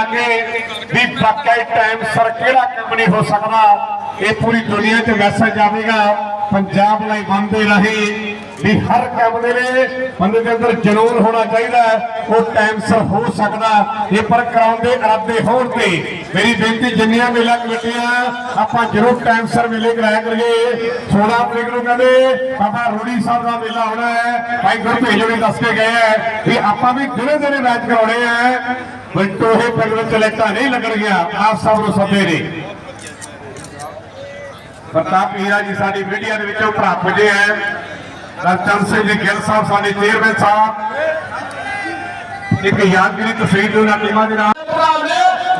ਆ ਕੇ ਵੀ ਵਾਕਈ time sir ਕਿਹੜਾ ਕੰਮ ਨਹੀਂ ਹੋ ਸਕਦਾ? ਇਹ ਪੂਰੀ ਦੁਨੀਆ 'ਚ ਮੈਸੇਜ ਜਾਵੇਗਾ ਪੰਜਾਬ ਲਈ ਬੰਦੇ ਰਹੀ, ਵੀ ਹਰ ਕੰਮ ਦੇ ਲਈ ਬੰਦੇ ਦੇ ਅੰਦਰ ਜਨੂਨ ਹੋਣਾ ਚਾਹੀਦਾ ਉਹ ਟਾਈਮ ਸਿਰ ਹੋ ਸਕਦਾ। ਇਹ ਪਰ ਕਰਾਉਣ ਦੇ ਇਰਾਦੇ ਹੋਣ ਤੇ ਮੇਰੀ ਬੇਨਤੀ ਜਿੰਨੀਆਂ ਮੇਲਾ ਕਮੇਟੀਆਂ ਆਪਾਂ ਜ਼ਰੂਰ ਟਾਈਮ ਸਰ ਮੇਲੇ ਕਰਾਇਆ ਕਰੀਏ। 16 ਤਰੀਕ ਨੂੰ ਕਹਿੰਦੇ, ਬਾਬਾ ਰੂੜੀ ਸਾਹਿਬ ਦਾ ਮੇਲਾ ਹੋਣਾ ਹੈ। ਭਾਈ ਗੁਰਭੇਜੋ ਨੇ ਦੱਸ ਕੇ ਗਏ ਹੈ, ਵੀ ਆਪਾਂ ਵੀ ਦਿਨੇ ਦਿਨੇ ਮੈਚ ਕਰਾਉਣੇ ਆ ਬਲਟੋਹੇ ਪਿੰਡ ਵਿੱਚ ਲੈਟਾਂ ਨਹੀਂ ਲੱਗਣਗੀਆਂ ਆਪ ਸਭ ਨੂੰ ਸੱਦੇ ਪ੍ਰਤਾਪ ਹੀਰਾ ਜੀ ਸਾਡੀ ਮੀਡੀਆ ਦੇ ਵਿੱਚੋਂ ਭਰਾ ਪੁੱਜੇ ਹੈ। ਰਤਨ ਸਿੰਘ ਜੀ ਗਿੱਲ ਸਾਹਿਬ, ਸਾਡੇ ਚੇਅਰਮੈਨ ਸਾਹਿਬ। ਇੱਕ ਯਾਦਗਾਰੀ ਤਸਵੀਰ ਦੇ ਟੀਮਾਂ ਦੇ ਨਾਲ।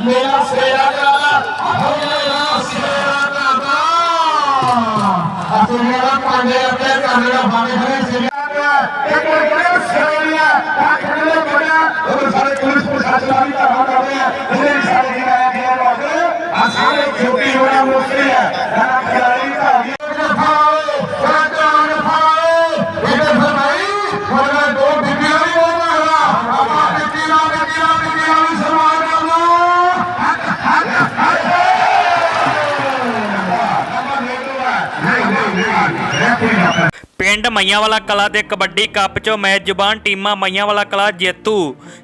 ਮੇਰਾ ਸੇਰਾ ਕਰਾਦਾ ਮੇਰਾ ਸੇਰਾ ਕਰਾਦਾ ਅਸੀਂ ਮੇਰਾ ਪਾਂਡੇ ਆਪਣੇ ਕੰਨ ਦਾ ਬਾਣੇ ਖੜੇ ਸੀ ਇੱਕ ਬੜੇ ਸੇਰੀਆ ਆਖਣੇ ਬੜਾ ਉਹ ਸਾਰੇ ਪੁਲਿਸ ਪ੍ਰਸ਼ਾਸਨ Happy. ਪਿੰਡ ਮਈਆਂਵਾਲਾ ਕਲਾ ਦੇ ਕਬੱਡੀ ਕੱਪ 'ਚੋਂ ਮੈਚ ਟੀਮਾਂ ਮਈਆਂਵਾਲਾ ਕਲਾ ਜੇਤੂ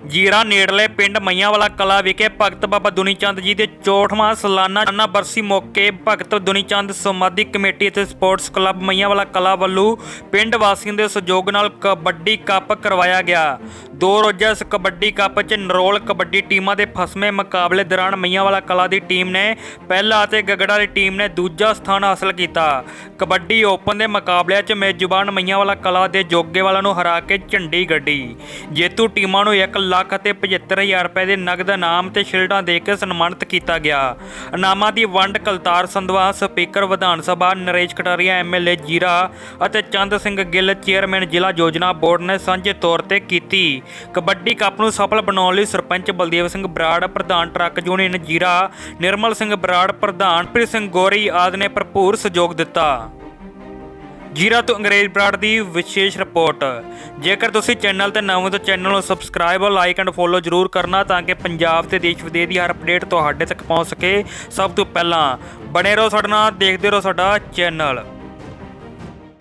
ਜੀਰਾ ਨੇੜਲੇ ਪਿੰਡ ਮਈਆਂਵਾਲਾ ਕਲਾ ਵਿਖੇ ਭਗਤ ਬਾਬਾ ਦੁਨੀਚੰਦ ਜੀ ਦੇ 64ਵਾਂ ਸਾਲਾਨਾ ਜਨਮ ਬਰਸੀ ਮੌਕੇ ਭਗਤ ਦੁਨੀਚੰਦ ਸਮਾਧੀ ਕਮੇਟੀ ਅਤੇ ਸਪੋਰਟਸ ਕਲੱਬ ਮਈਆਂਵਾਲਾ ਕਲਾ ਵੱਲੋਂ ਪਿੰਡ ਵਾਸੀਆਂ ਦੇ ਸਹਿਯੋਗ ਨਾਲ ਕਬੱਡੀ ਕੱਪ ਕਰਵਾਇਆ ਗਿਆ। ਦੋ ਰੋਜ਼ਾ ਇਸ ਕਬੱਡੀ ਕੱਪ 'ਚ ਨਰੋਲ ਕਬੱਡੀ ਟੀਮਾਂ ਦੇ ਫਸਵੇਂ ਮੁਕਾਬਲੇ ਦੌਰਾਨ ਮਈਆਂਵਾਲਾ ਕਲਾ ਦੀ ਟੀਮ ਨੇ ਪਹਿਲਾ ਅਤੇ ਗਗੜਾ ਦੀ ਟੀਮ ਨੇ ਦੂਜਾ ਸਥਾਨ ਹਾਸਲ ਕੀਤਾ। ਕਬੱਡੀ ਓਪਨ ਦੇ ਮੁਕਾਬਲਿਆਂ 'ਚ ਮੇਜ਼ਬਾਨ ਮਈਆਂ ਵਾਲਾ ਕਲਾ ਦੇ ਜੋਗੇ ਜੋਗੇਵਾਲਾ ਨੂੰ ਹਰਾ ਕੇ ਝੰਡੀ ਗੱਡੀ। ਜੇਤੂ ਟੀਮਾਂ ਨੂੰ 1 ਲੱਖ ਅਤੇ 75000 ਰੁਪਏ ਦੇ ਨਗਦ ਇਨਾਮ ਤੇ ਸ਼ਿਲਡਾਂ ਦੇ ਕੇ ਸਨਮਾਨਿਤ ਕੀਤਾ ਗਿਆ। ਇਨਾਮਾਂ ਦੀ ਵੰਡ ਕਲਤਾਰ ਸੰਧਵਾ, ਸਪੀਕਰ ਵਿਧਾਨ ਸਭਾ, ਨਰੇਸ਼ ਕਟਾਰੀਆ ਐਮਐਲਏ ਜੀਰਾ ਅਤੇ ਚੰਦ ਸਿੰਘ ਗਿੱਲ, ਚੇਅਰਮੈਨ ਜ਼ਿਲ੍ਹਾ ਯੋਜਨਾ ਬੋਰਡ ਨੇ ਸਾਂਝੇ ਤੌਰ ਤੇ ਕੀਤੀ। ਕਬੱਡੀ ਕੱਪ ਨੂੰ ਸਫਲ ਬਣਾਉਣ ਲਈ ਸਰਪੰਚ ਬਲਦੇਵ ਸਿੰਘ ਬਰਾੜ, ਪ੍ਰਧਾਨ ਟਰੱਕ ਯੂਨੀਅਨ ਜੀਰਾ, ਨਿਰਮਲ ਸਿੰਘ ਬਰਾੜ, ਪ੍ਰਧਾਨ ਪ੍ਰੀਤ ਸਿੰਘ ਗੋਰੀ ਆਦਿ ਨੇ ਭਰਪੂਰ ਸਹਿਯੋਗ ਦਿੱਤਾ। ਜੀਰਾ ਤੋਂ ਅੰਗਰੇਜ਼ ਬਰਾੜ ਦੀ ਵਿਸ਼ੇਸ਼ ਰਿਪੋਰਟ। ਜੇਕਰ ਤੁਸੀਂ ਚੈਨਲ ਤੇ ਨਵੇਂ ਹੋ ਤਾਂ ਚੈਨਲ ਨੂੰ ਸਬਸਕ੍ਰਾਈਬ ਔਰ ਲਾਈਕ ਐਂਡ ਫੋਲੋ ਜਰੂਰ ਕਰਨਾ ਤਾਂ ਕਿ ਪੰਜਾਬ ਤੇ ਦੇਸ਼ ਵਿਦੇਸ਼ ਦੀ ਹਰ ਅਪਡੇਟ ਤੁਹਾਡੇ ਤੱਕ ਪਹੁੰਚ ਸਕੇ। ਸਭ ਤੋਂ ਪਹਿਲਾਂ ਬਣੇ ਰਹੋ ਸਾਡੇ ਨਾਲ, ਦੇਖਦੇ ਰਹੋ ਸਾਡਾ ਚੈਨਲ।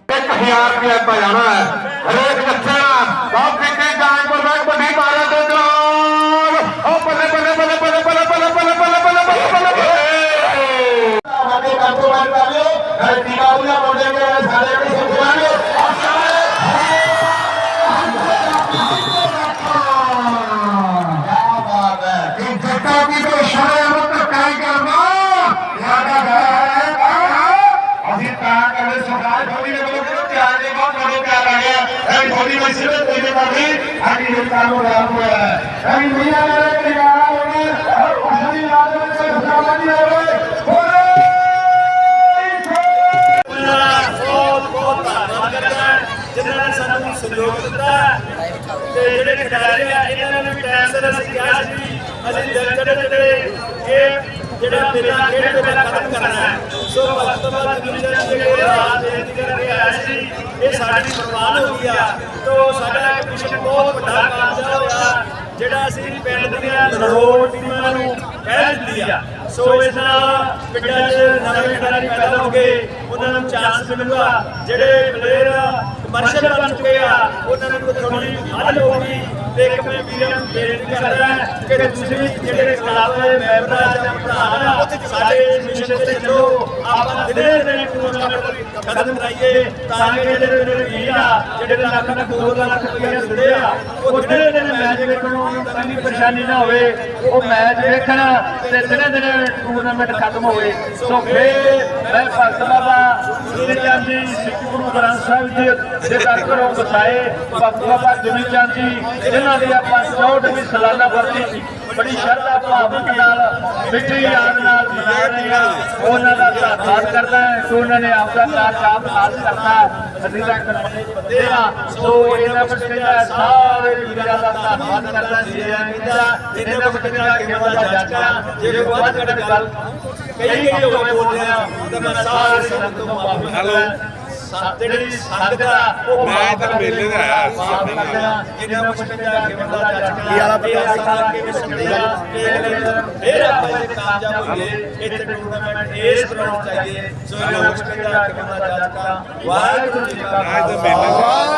1000 ਰੁਪਏ ਪਾ ਜਾਣਾ ਹੈ। ਹਰੇਕ ਬੱਚਾ ਬਹੁਤ ਕਿਤੇ ਜਾਣ ਹਾਂ ਜਿਨ੍ਹਾਂ ਨੇ ਸਾਨੂੰ ਸਹਿਯੋਗ ਦਿੱਤਾ ਤੇ ਜਿਹੜੇ ਖਿਡਾਰੀ ਆ ਇਹਨਾਂ ਨੇ ਵੀ ਟਾਈਮ ਸਿਰ ਅਸੀਂ ਕਿਹਾ ਸੀ ਵੀ ਅਸੀਂ ਦਿਨ ਚੜੇ ਚੜੇ ਇਹ ਜਿਹੜਾ ਮੇਲਾ ਖੇਡ ਤੇ ਮੇਲਾ ਖਤਮ ਕਰਨਾ ਹੈ, ਸੋ ਵਕਤ ਬਾਅਦ ਜਿਹੜੇ ਰਾਤ ਬੇਨਤੀ ਕਰਕੇ ਆਏ ਸੀ, ਇਹ ਸਾਡੀ ਪ੍ਰਵਾਨ ਹੋ ਗਈ ਆ। ਸਾਡਾ ਇੱਕ ਮਿਸ਼ਨ ਬਹੁਤ ਵੱਡਾ ਕਾਮਯਾਬ ਹੋਇਆ, ਜਿਹੜਾ ਅਸੀਂ ਪਿੰਡ ਦੀਆਂ ਨਰੋੜ ਟੀਮਾਂ ਨੂੰ ਕਹਿ ਦਿੱਤੀ ਆ। ਸੋ ਇਹਨਾਂ ਪਿੰਡਾਂ 'ਚ ਨਵੇਂ ਖਿਡਾਰੀ ਪੈਦਾ ਹੋ ਗਏ, ਉਹਨਾਂ ਨੂੰ ਚਾਂਸ ਮਿਲੂਗਾ। ਜਿਹੜੇ ਪਲੇਅਰ ਕਮਰਸ਼ੀਅਲ ਬਣ ਚੁੱਕੇ ਆ, ਉਹਨਾਂ ਨੂੰ ਥੋੜੀ ਹੱਲ ਹੋਊਗੀ ਤੇ ਇੱਕ ਮੈਂ ਵੀਰਾਂ ਨੂੰ ਬੇਨਤੀ ਕਰਦਾ ਕਿ ਤੁਸੀਂ ਜਿਹੜੇ ਕਲੱਬ ਦੇ ਮੈਂਬਰ ਆ ਜਾਂ ਭਰਾ ਆ ਸਾਡੇ ਮਿਸ਼ਨ ਤੇ ਚੱਲੋ। ਆਪਾਂ ਦਿਨੇ ਦਿਨੇ ਟੂਰਨਾਮੈਂਟ ਖਤਮ ਕਰਾਈਏ ਤਾਂ ਕਿ ਜਿਹੜੇ ਮੇਰੇ ਆ, ਜਿਹੜੇ ਲੱਖ ਲੱਖ, ਦੋ ਲੱਖ ਰੁਪਏ ਦਿੰਦੇ ਆ, ਉਹ ਦਿਨੇ ਦਿਨੇ ਮੈਚ ਵੇਖਣ ਕੋਈ ਪਰੇਸ਼ਾਨੀ ਨਾ ਹੋਵੇ, ਉਹ ਮੈਚ ਵੇਖਣ ਤੇ ਦਿਨੇ ਦਿਨੇ ਟੂਰਨਾਮੈਂਟ ਖਤਮ ਹੋਵੇ। ਸੋ ਫੇਰ ਮੈਂ ਭਗਤ ਬਾਬਾ ਜੀ ਚੰਦ ਜੀ ਸਿੱਖ ਗੁਰੂ ਗ੍ਰੰਥ ਸਾਹਿਬ ਜੀ ਦੇ ਦਰ ਬਸਾਏ। ਭਗਤ ਬਾਬਾ ਦੁਨੀ ਚੰਦ ਜੀ, ਜਿਨ੍ਹਾਂ ਦੀ ਆਪਾਂ 64ਵੀਂ ਸਾਲਾਨਾ ਵਰਤੀ ਬੜੀ ਸ਼ਰਧਾ ਭਾਵਨਾ ਨਾਲ, ਮਿੱਠੀ ਯਾਦ ਨਾਲ ਉਹਨਾਂ ਦਾ ਧੰਨਵਾਦ ਕਰਦਾ ਹੈ ਕਿ ਉਹਨਾਂ ਨੇ ਆਪਦਾ ਕਾਰਜ ਆਪ ਕਰਤਾ ਅਸੀਂ ਤਾਂ ਕਰਨੇ ਸੋ ਇਹਨਾਂ ਵਿੱਚ ਕਹਿੰਦਾ ਸਾਰੇ ਵੀਰਾਂ ਦਾ ਧੰਨਵਾਦ ਕਰਦਾ ਜੀ ਕਹਿੰਦਾ ਇਹਨਾਂ ਵਿੱਚ ਕਹਿੰਦਾ ਕਿ ਮੈਂ ਦਾ ਜਿਹੜੇ ਬਾਅਦ ਵਿੱਚ ਗੱਲ ਕਈ ਕਈ ਹੋਵੇ ਬੋਲਿਆ ਤਾਂ ਮੈਂ ਸਾਰੇ ਸੰਗਤ ਤੋਂ ਮਾਫੀ ਮੰਗਦਾ ਜਿਹੜੀ ਸੰਗਤ ਆ ਉਹ ਮੈਂ ਮੇਲੇ ਆਇਆ ਜਿੰਨਾ ਕੁਛ ਵਾਲਾ ਪਤਾ ਸਾਰਾ ਫਿਰ ਆਪਾਂ ਜੇ ਕਾਮਯਾਬ ਹੋਈਏ ਇੱਥੇ ਟੂਰਨਾਮੈਂਟ ਇਸ ਗਰਾਊਂਡ ਚਾਹੀਏ ਸੋ ਜੋ ਕੁਛ ਕਹਿੰਦਾ ਕਿ ਬੰਦਾ ਜੱਟ ਦਾ ਵਾਹਿਗੁਰੂ ਜੀ ਕਾ ਤੇ